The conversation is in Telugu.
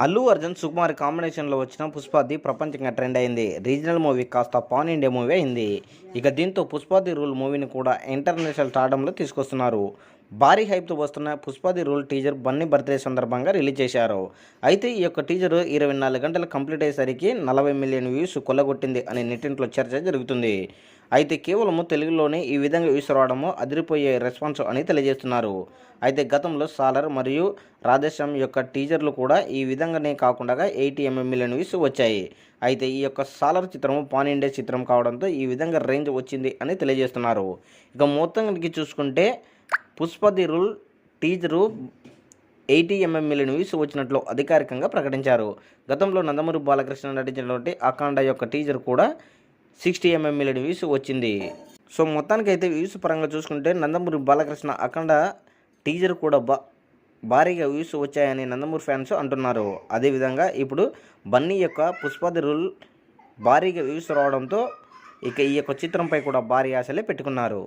అల్లు అర్జున్ సుకుమార్ కాంబినేషన్లో వచ్చిన పుష్పాది ప్రపంచంగా ట్రెండ్ అయింది. రీజనల్ మూవీ కాస్త పాన్ ఇండియా మూవీ అయింది. ఇక దీంతో పుష్పాది రూల్ మూవీని కూడా ఇంటర్నేషనల్ స్టార్డంలో తీసుకొస్తున్నారు. భారీ హైప్తో వస్తున్న పుష్పాది రూల్ టీజర్ బన్నీ బర్త్డే సందర్భంగా రిలీజ్ చేశారు. అయితే ఈ యొక్క టీజర్ ఇరవై నాలుగు గంటలు కంప్లీట్ అయ్యేసరికి నలభై మిలియన్ వ్యూస్ కొల్లగొట్టింది అనే నెట్టింట్లో చర్చ జరుగుతుంది. అయితే కేవలము తెలుగులోనే ఈ విధంగా వ్యూస్ రావడము అదిరిపోయే రెస్పాన్స్ అని తెలియజేస్తున్నారు. అయితే గతంలో సాలర్ మరియు రాధేశ్యామ్ యొక్క టీజర్లు కూడా ఈ విధంగానే కాకుండా ఎయిటీ ఎంఎం మిలియన్ వ్యూస్ వచ్చాయి. అయితే ఈ యొక్క సాలర్ చిత్రము పాన్ ఇండియా చిత్రం కావడంతో ఈ విధంగా రేంజ్ వచ్చింది అని తెలియజేస్తున్నారు. ఇక మొత్తానికి చూసుకుంటే పుష్పది rule teaser eighty M M million views వచ్చినట్లు అధికారికంగా ప్రకటించారు. గతంలో నందమూరి బాలకృష్ణ నటించినటువంటి అఖండ యొక్క టీజర్ కూడా sixty M M million views వచ్చింది. సో మొత్తానికి అయితే వ్యూస్ పరంగా చూసుకుంటే నందమూరి బాలకృష్ణ అఖండ టీజర్ కూడా బా భారీగా వ్యూస్ వచ్చాయని నందమూరి ఫ్యాన్స్ అంటున్నారు. అదేవిధంగా ఇప్పుడు బన్నీ యొక్క పుష్పది రూల్ భారీగా వ్యూస్ రావడంతో ఇక ఈ యొక్క చిత్రంపై కూడా భారీ ఆశలే పెట్టుకున్నారు.